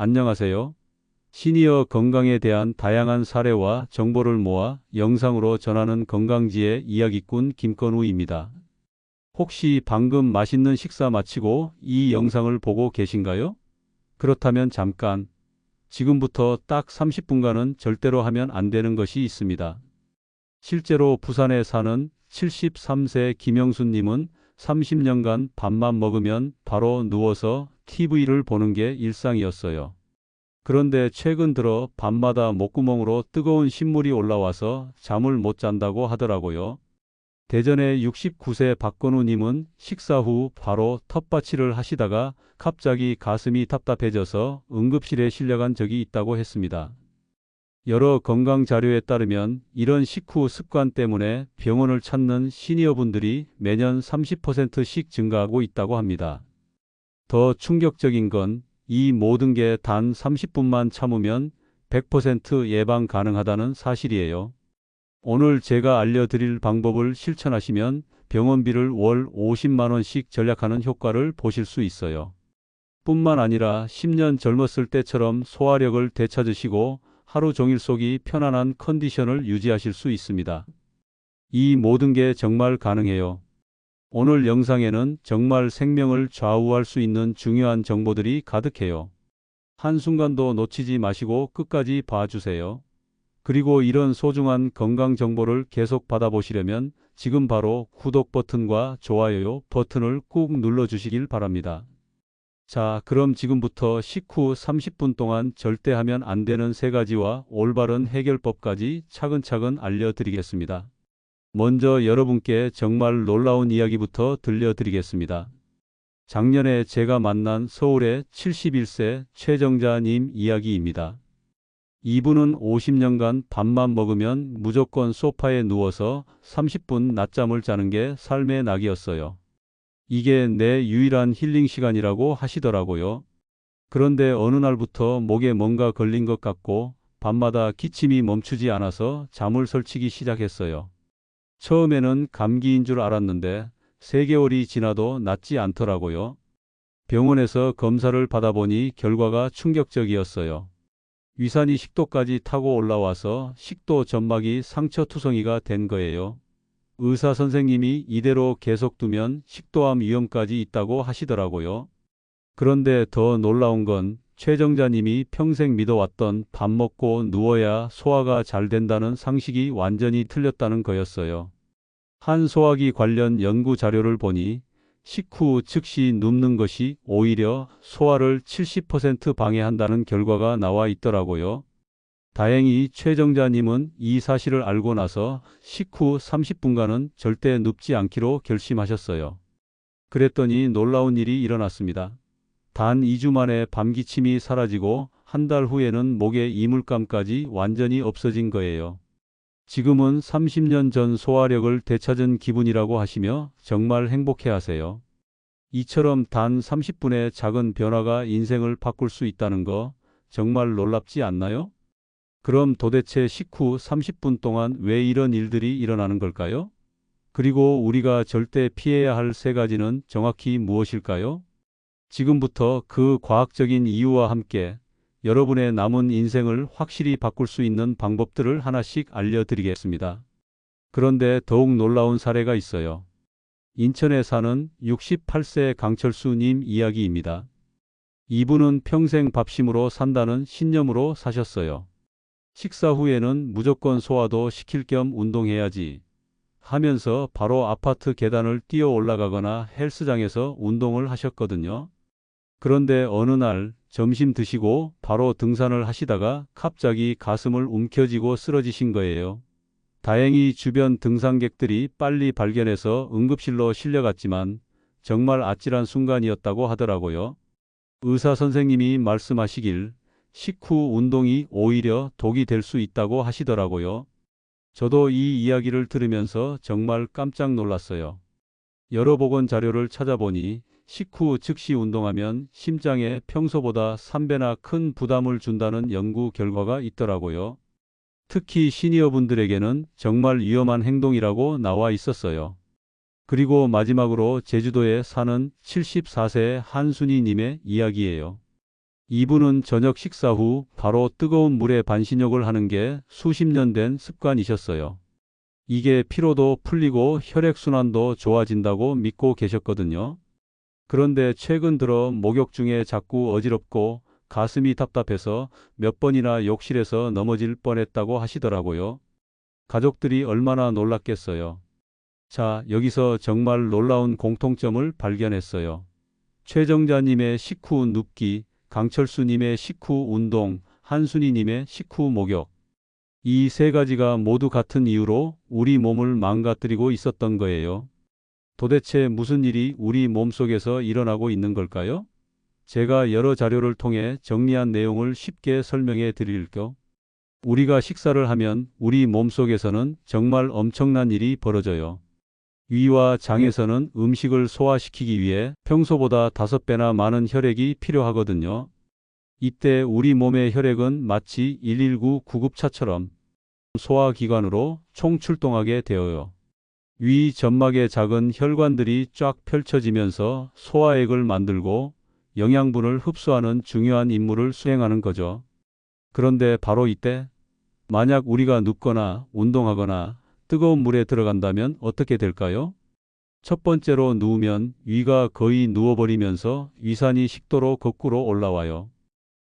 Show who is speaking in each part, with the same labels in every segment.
Speaker 1: 안녕하세요. 시니어 건강에 대한 다양한 사례와 정보를 모아 영상으로 전하는 건강지의 이야기꾼 김건우입니다. 혹시 방금 맛있는 식사 마치고 이 영상을 보고 계신가요? 그렇다면 잠깐, 지금부터 딱 30분간은 절대로 하면 안 되는 것이 있습니다. 실제로 부산에 사는 73세 김영수님은 30년간 밥만 먹으면 바로 누워서 TV를 보는 게 일상이었어요. 그런데 최근 들어 밤마다 목구멍으로 뜨거운 신물이 올라와서 잠을 못 잔다고 하더라고요. 대전의 69세 박건우님은 식사 후 바로 텃밭일을 하시다가 갑자기 가슴이 답답해져서 응급실에 실려간 적이 있다고 했습니다. 여러 건강 자료에 따르면 이런 식후 습관 때문에 병원을 찾는 시니어분들이 매년 30%씩 증가하고 있다고 합니다. 더 충격적인 건 이 모든 게 단 30분만 참으면 100% 예방 가능하다는 사실이에요. 오늘 제가 알려드릴 방법을 실천하시면 병원비를 월 50만원씩 절약하는 효과를 보실 수 있어요. 뿐만 아니라 10년 젊었을 때처럼 소화력을 되찾으시고 하루 종일 속이 편안한 컨디션을 유지하실 수 있습니다. 이 모든 게 정말 가능해요. 오늘 영상에는 정말 생명을 좌우할 수 있는 중요한 정보들이 가득해요. 한순간도 놓치지 마시고 끝까지 봐주세요. 그리고 이런 소중한 건강 정보를 계속 받아보시려면 지금 바로 구독 버튼과 좋아요 버튼을 꾹 눌러주시길 바랍니다. 자, 그럼 지금부터 식후 30분 동안 절대 하면 안 되는 세 가지와 올바른 해결법까지 차근차근 알려드리겠습니다. 먼저 여러분께 정말 놀라운 이야기부터 들려드리겠습니다. 작년에 제가 만난 서울의 71세 최정자님 이야기입니다. 이분은 50년간 밥만 먹으면 무조건 소파에 누워서 30분 낮잠을 자는 게 삶의 낙이었어요. 이게 내 유일한 힐링 시간이라고 하시더라고요. 그런데 어느 날부터 목에 뭔가 걸린 것 같고 밤마다 기침이 멈추지 않아서 잠을 설치기 시작했어요. 처음에는 감기인 줄 알았는데 3개월이 지나도 낫지 않더라고요. 병원에서 검사를 받아보니 결과가 충격적이었어요. 위산이 식도까지 타고 올라와서 식도 점막이 상처투성이가 된 거예요. 의사 선생님이 이대로 계속 두면 식도암 위험까지 있다고 하시더라고요. 그런데 더 놀라운 건 최정자님이 평생 믿어왔던 밥 먹고 누워야 소화가 잘 된다는 상식이 완전히 틀렸다는 거였어요. 한 소화기 관련 연구 자료를 보니 식후 즉시 눕는 것이 오히려 소화를 70% 방해한다는 결과가 나와 있더라고요. 다행히 최정자님은 이 사실을 알고 나서 식후 30분간은 절대 눕지 않기로 결심하셨어요. 그랬더니 놀라운 일이 일어났습니다. 단 2주 만에 밤기침이 사라지고 한 달 후에는 목에 이물감까지 완전히 없어진 거예요. 지금은 30년 전 소화력을 되찾은 기분이라고 하시며 정말 행복해 하세요. 이처럼 단 30분의 작은 변화가 인생을 바꿀 수 있다는 거 정말 놀랍지 않나요? 그럼 도대체 식후 30분 동안 왜 이런 일들이 일어나는 걸까요? 그리고 우리가 절대 피해야 할 세 가지는 정확히 무엇일까요? 지금부터 그 과학적인 이유와 함께 여러분의 남은 인생을 확실히 바꿀 수 있는 방법들을 하나씩 알려드리겠습니다. 그런데 더욱 놀라운 사례가 있어요. 인천에 사는 68세 강철수님 이야기입니다. 이분은 평생 밥심으로 산다는 신념으로 사셨어요. 식사 후에는 무조건 소화도 시킬 겸 운동해야지 하면서 바로 아파트 계단을 뛰어 올라가거나 헬스장에서 운동을 하셨거든요. 그런데 어느 날 점심 드시고 바로 등산을 하시다가 갑자기 가슴을 움켜쥐고 쓰러지신 거예요. 다행히 주변 등산객들이 빨리 발견해서 응급실로 실려갔지만 정말 아찔한 순간이었다고 하더라고요. 의사 선생님이 말씀하시길 식후 운동이 오히려 독이 될 수 있다고 하시더라고요. 저도 이 이야기를 들으면서 정말 깜짝 놀랐어요. 여러 보건 자료를 찾아보니 식후 즉시 운동하면 심장에 평소보다 3배나 큰 부담을 준다는 연구 결과가 있더라고요. 특히 시니어분들에게는 정말 위험한 행동이라고 나와 있었어요. 그리고 마지막으로 제주도에 사는 74세 한순이님의 이야기예요. 이분은 저녁 식사 후 바로 뜨거운 물에 반신욕을 하는 게 수십 년 된 습관이셨어요. 이게 피로도 풀리고 혈액순환도 좋아진다고 믿고 계셨거든요. 그런데 최근 들어 목욕 중에 자꾸 어지럽고 가슴이 답답해서 몇 번이나 욕실에서 넘어질 뻔했다고 하시더라고요. 가족들이 얼마나 놀랐겠어요. 자, 여기서 정말 놀라운 공통점을 발견했어요. 최정자님의 식후 눕기, 강철수님의 식후 운동, 한순희님의 식후 목욕. 이 세 가지가 모두 같은 이유로 우리 몸을 망가뜨리고 있었던 거예요. 도대체 무슨 일이 우리 몸속에서 일어나고 있는 걸까요? 제가 여러 자료를 통해 정리한 내용을 쉽게 설명해 드릴게요. 우리가 식사를 하면 우리 몸속에서는 정말 엄청난 일이 벌어져요. 위와 장에서는 음식을 소화시키기 위해 평소보다 다섯 배나 많은 혈액이 필요하거든요. 이때 우리 몸의 혈액은 마치 119 구급차처럼 소화기관으로 총출동하게 되어요. 위 점막의 작은 혈관들이 쫙 펼쳐지면서 소화액을 만들고 영양분을 흡수하는 중요한 임무를 수행하는 거죠. 그런데 바로 이때 만약 우리가 눕거나 운동하거나 뜨거운 물에 들어간다면 어떻게 될까요? 첫 번째로 누우면 위가 거의 누워버리면서 위산이 식도로 거꾸로 올라와요.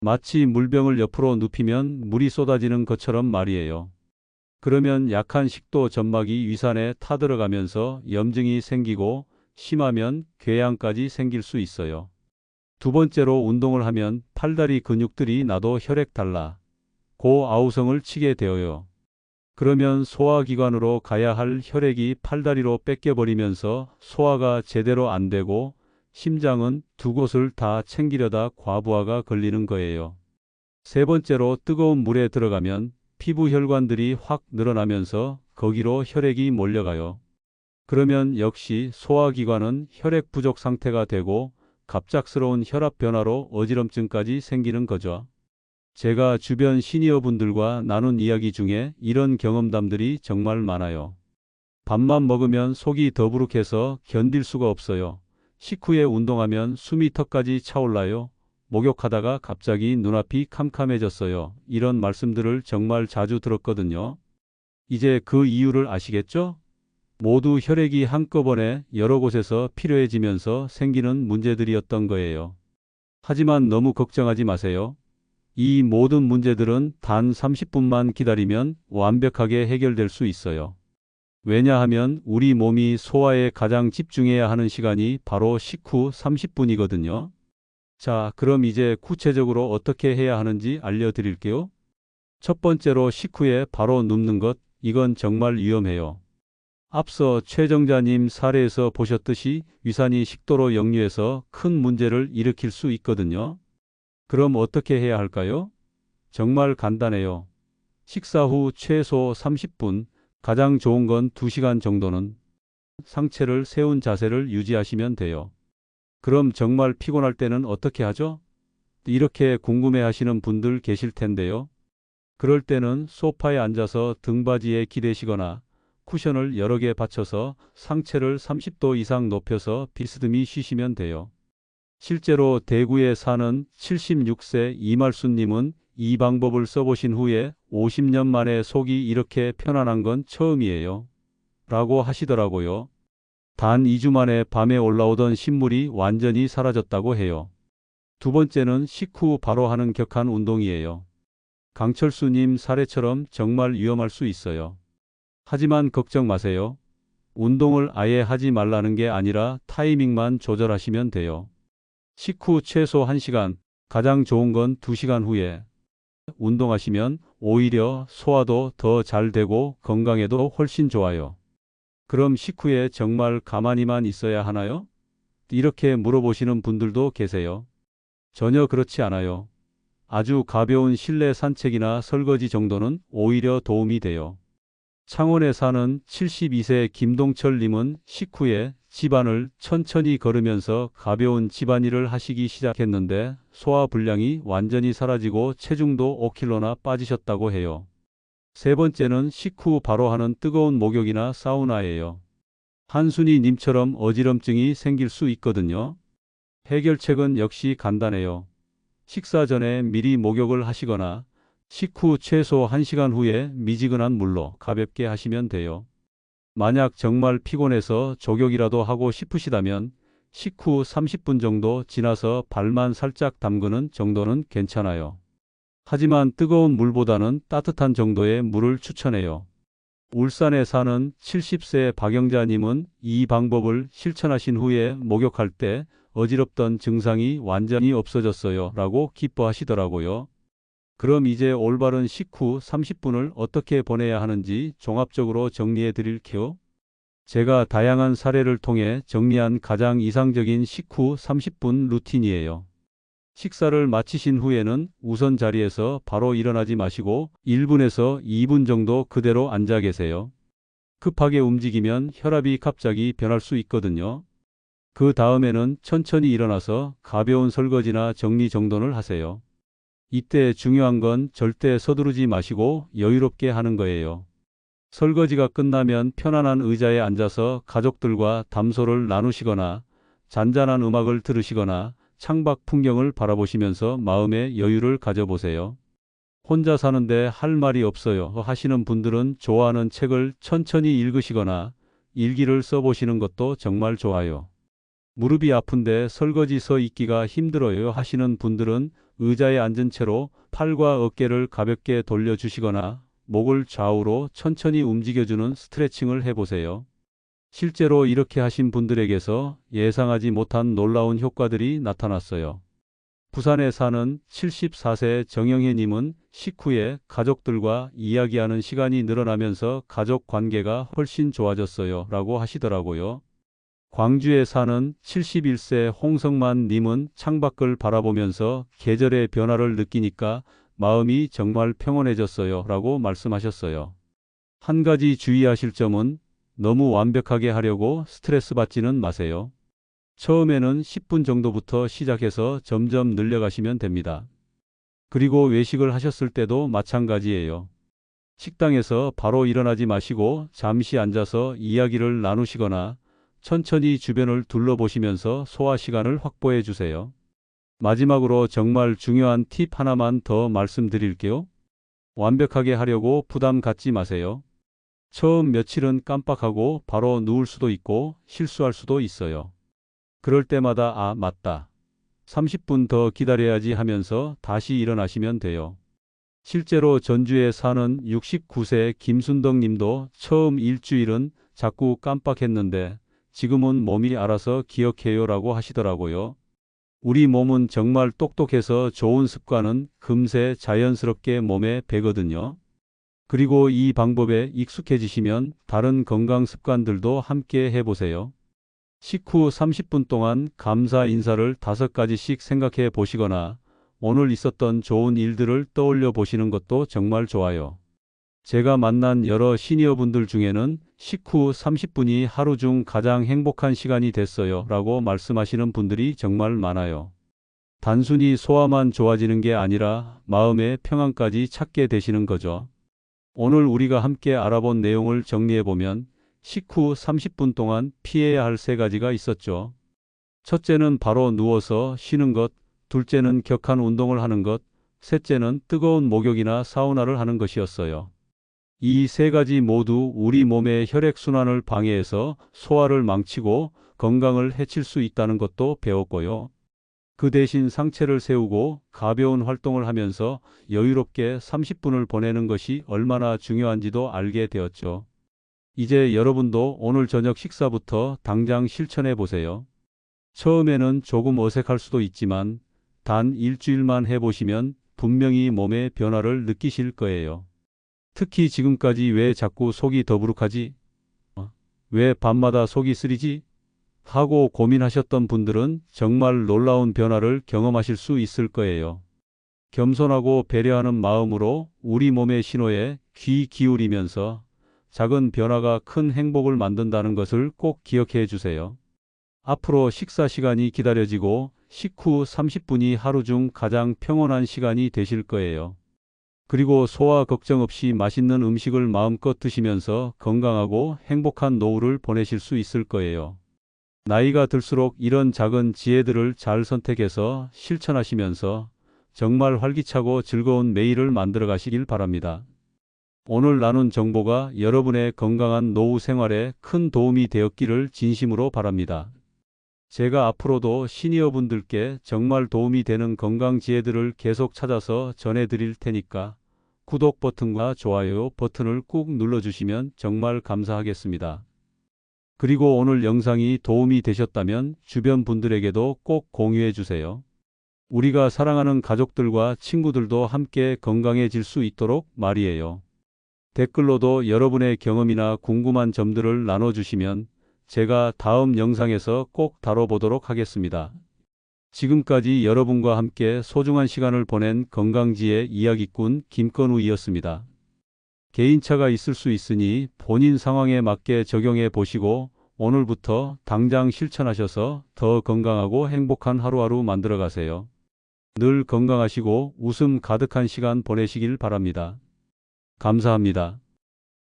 Speaker 1: 마치 물병을 옆으로 눕히면 물이 쏟아지는 것처럼 말이에요. 그러면 약한 식도 점막이 위산에 타들어가면서 염증이 생기고 심하면 궤양까지 생길 수 있어요. 두 번째로 운동을 하면 팔다리 근육들이 나도 혈액 달라 고 아우성을 치게 되어요. 그러면 소화기관으로 가야 할 혈액이 팔다리로 뺏겨버리면서 소화가 제대로 안 되고 심장은 두 곳을 다 챙기려다 과부하가 걸리는 거예요. 세 번째로 뜨거운 물에 들어가면 피부 혈관들이 확 늘어나면서 거기로 혈액이 몰려가요. 그러면 역시 소화기관은 혈액 부족 상태가 되고 갑작스러운 혈압 변화로 어지럼증까지 생기는 거죠. 제가 주변 시니어 분들과 나눈 이야기 중에 이런 경험담들이 정말 많아요. 밥만 먹으면 속이 더부룩해서 견딜 수가 없어요. 식후에 운동하면 숨이 턱까지 차올라요. 목욕하다가 갑자기 눈앞이 캄캄해졌어요. 이런 말씀들을 정말 자주 들었거든요. 이제 그 이유를 아시겠죠? 모두 혈액이 한꺼번에 여러 곳에서 필요해지면서 생기는 문제들이었던 거예요. 하지만 너무 걱정하지 마세요. 이 모든 문제들은 단 30분만 기다리면 완벽하게 해결될 수 있어요. 왜냐하면 우리 몸이 소화에 가장 집중해야 하는 시간이 바로 식후 30분이거든요. 자, 그럼 이제 구체적으로 어떻게 해야 하는지 알려드릴게요. 첫 번째로 식후에 바로 눕는 것, 이건 정말 위험해요. 앞서 최정자님 사례에서 보셨듯이 위산이 식도로 역류해서 큰 문제를 일으킬 수 있거든요. 그럼 어떻게 해야 할까요? 정말 간단해요. 식사 후 최소 30분, 가장 좋은 건 2시간 정도는 상체를 세운 자세를 유지하시면 돼요. 그럼 정말 피곤할 때는 어떻게 하죠? 이렇게 궁금해 하시는 분들 계실 텐데요. 그럴 때는 소파에 앉아서 등받이에 기대시거나 쿠션을 여러 개 받쳐서 상체를 30도 이상 높여서 비스듬히 쉬시면 돼요. 실제로 대구에 사는 76세 이말순님은 이 방법을 써보신 후에 50년 만에 속이 이렇게 편안한 건 처음이에요. 라고 하시더라고요. 단 2주 만에 밤에 올라오던 신물이 완전히 사라졌다고 해요. 두 번째는 식후 바로 하는 격한 운동이에요. 강철수님 사례처럼 정말 위험할 수 있어요. 하지만 걱정 마세요. 운동을 아예 하지 말라는 게 아니라 타이밍만 조절하시면 돼요. 식후 최소 1시간, 가장 좋은 건 2시간 후에 운동하시면 오히려 소화도 더 잘 되고 건강에도 훨씬 좋아요. 그럼 식후에 정말 가만히만 있어야 하나요? 이렇게 물어보시는 분들도 계세요. 전혀 그렇지 않아요. 아주 가벼운 실내 산책이나 설거지 정도는 오히려 도움이 돼요. 창원에 사는 72세 김동철님은 식후에 집안을 천천히 걸으면서 가벼운 집안일을 하시기 시작했는데 소화 불량이 완전히 사라지고 체중도 5kg나 빠지셨다고 해요. 세 번째는 식후 바로 하는 뜨거운 목욕이나 사우나예요. 한순이 님처럼 어지럼증이 생길 수 있거든요. 해결책은 역시 간단해요. 식사 전에 미리 목욕을 하시거나 식후 최소 1시간 후에 미지근한 물로 가볍게 하시면 돼요. 만약 정말 피곤해서 조격이라도 하고 싶으시다면 식후 30분 정도 지나서 발만 살짝 담그는 정도는 괜찮아요. 하지만 뜨거운 물보다는 따뜻한 정도의 물을 추천해요. 울산에 사는 70세 박영자님은 이 방법을 실천하신 후에 목욕할 때 어지럽던 증상이 완전히 없어졌어요. 라고 기뻐하시더라고요. 그럼 이제 올바른 식후 30분을 어떻게 보내야 하는지 종합적으로 정리해 드릴게요. 제가 다양한 사례를 통해 정리한 가장 이상적인 식후 30분 루틴이에요. 식사를 마치신 후에는 우선 자리에서 바로 일어나지 마시고 1분에서 2분 정도 그대로 앉아 계세요. 급하게 움직이면 혈압이 갑자기 변할 수 있거든요. 그 다음에는 천천히 일어나서 가벼운 설거지나 정리 정돈을 하세요. 이때 중요한 건 절대 서두르지 마시고 여유롭게 하는 거예요. 설거지가 끝나면 편안한 의자에 앉아서 가족들과 담소를 나누시거나 잔잔한 음악을 들으시거나 창밖 풍경을 바라보시면서 마음의 여유를 가져보세요. 혼자 사는데 할 말이 없어요 하시는 분들은 좋아하는 책을 천천히 읽으시거나 일기를 써보시는 것도 정말 좋아요. 무릎이 아픈데 설거지 서 있기가 힘들어요 하시는 분들은 의자에 앉은 채로 팔과 어깨를 가볍게 돌려주시거나 목을 좌우로 천천히 움직여주는 스트레칭을 해보세요. 실제로 이렇게 하신 분들에게서 예상하지 못한 놀라운 효과들이 나타났어요. 부산에 사는 74세 정영혜님은 식후에 가족들과 이야기하는 시간이 늘어나면서 가족 관계가 훨씬 좋아졌어요. 라고 하시더라고요. 광주에 사는 71세 홍성만 님은 창밖을 바라보면서 계절의 변화를 느끼니까 마음이 정말 평온해졌어요. 라고 말씀하셨어요. 한 가지 주의하실 점은 너무 완벽하게 하려고 스트레스 받지는 마세요. 처음에는 10분 정도부터 시작해서 점점 늘려가시면 됩니다. 그리고 외식을 하셨을 때도 마찬가지예요. 식당에서 바로 일어나지 마시고 잠시 앉아서 이야기를 나누시거나 천천히 주변을 둘러보시면서 소화 시간을 확보해 주세요. 마지막으로 정말 중요한 팁 하나만 더 말씀드릴게요. 완벽하게 하려고 부담 갖지 마세요. 처음 며칠은 깜빡하고 바로 누울 수도 있고 실수할 수도 있어요. 그럴 때마다 아, 맞다. 30분 더 기다려야지 하면서 다시 일어나시면 돼요. 실제로 전주에 사는 69세 김순덕 님도 처음 일주일은 자꾸 깜빡했는데 지금은 몸이 알아서 기억해요 라고 하시더라고요. 우리 몸은 정말 똑똑해서 좋은 습관은 금세 자연스럽게 몸에 배거든요. 그리고 이 방법에 익숙해지시면 다른 건강 습관들도 함께 해보세요. 식후 30분 동안 감사 인사를 다섯 가지씩 생각해 보시거나 오늘 있었던 좋은 일들을 떠올려 보시는 것도 정말 좋아요. 제가 만난 여러 시니어분들 중에는 식후 30분이 하루 중 가장 행복한 시간이 됐어요 라고 말씀하시는 분들이 정말 많아요. 단순히 소화만 좋아지는 게 아니라 마음의 평안까지 찾게 되시는 거죠. 오늘 우리가 함께 알아본 내용을 정리해보면 식후 30분 동안 피해야 할 세 가지가 있었죠. 첫째는 바로 누워서 쉬는 것, 둘째는 격한 운동을 하는 것, 셋째는 뜨거운 목욕이나 사우나를 하는 것이었어요. 이 세 가지 모두 우리 몸의 혈액순환을 방해해서 소화를 망치고 건강을 해칠 수 있다는 것도 배웠고요. 그 대신 상체를 세우고 가벼운 활동을 하면서 여유롭게 30분을 보내는 것이 얼마나 중요한지도 알게 되었죠. 이제 여러분도 오늘 저녁 식사부터 당장 실천해 보세요. 처음에는 조금 어색할 수도 있지만 단 일주일만 해보시면 분명히 몸의 변화를 느끼실 거예요. 특히 지금까지 왜 자꾸 속이 더부룩하지? 어? 왜 밤마다 속이 쓰리지? 하고 고민하셨던 분들은 정말 놀라운 변화를 경험하실 수 있을 거예요. 겸손하고 배려하는 마음으로 우리 몸의 신호에 귀 기울이면서 작은 변화가 큰 행복을 만든다는 것을 꼭 기억해 주세요. 앞으로 식사 시간이 기다려지고 식후 30분이 하루 중 가장 평온한 시간이 되실 거예요. 그리고 소화 걱정 없이 맛있는 음식을 마음껏 드시면서 건강하고 행복한 노후를 보내실 수 있을 거예요. 나이가 들수록 이런 작은 지혜들을 잘 선택해서 실천하시면서 정말 활기차고 즐거운 매일을 만들어 가시길 바랍니다. 오늘 나눈 정보가 여러분의 건강한 노후 생활에 큰 도움이 되었기를 진심으로 바랍니다. 제가 앞으로도 시니어분들께 정말 도움이 되는 건강 지혜들을 계속 찾아서 전해드릴 테니까 구독 버튼과 좋아요 버튼을 꾹 눌러주시면 정말 감사하겠습니다. 그리고 오늘 영상이 도움이 되셨다면 주변 분들에게도 꼭 공유해 주세요. 우리가 사랑하는 가족들과 친구들도 함께 건강해질 수 있도록 말이에요. 댓글로도 여러분의 경험이나 궁금한 점들을 나눠주시면 제가 다음 영상에서 꼭 다뤄보도록 하겠습니다. 지금까지 여러분과 함께 소중한 시간을 보낸 건강지의 이야기꾼 김건우이었습니다. 개인차가 있을 수 있으니 본인 상황에 맞게 적용해 보시고 오늘부터 당장 실천하셔서 더 건강하고 행복한 하루하루 만들어 가세요. 늘 건강하시고 웃음 가득한 시간 보내시길 바랍니다. 감사합니다.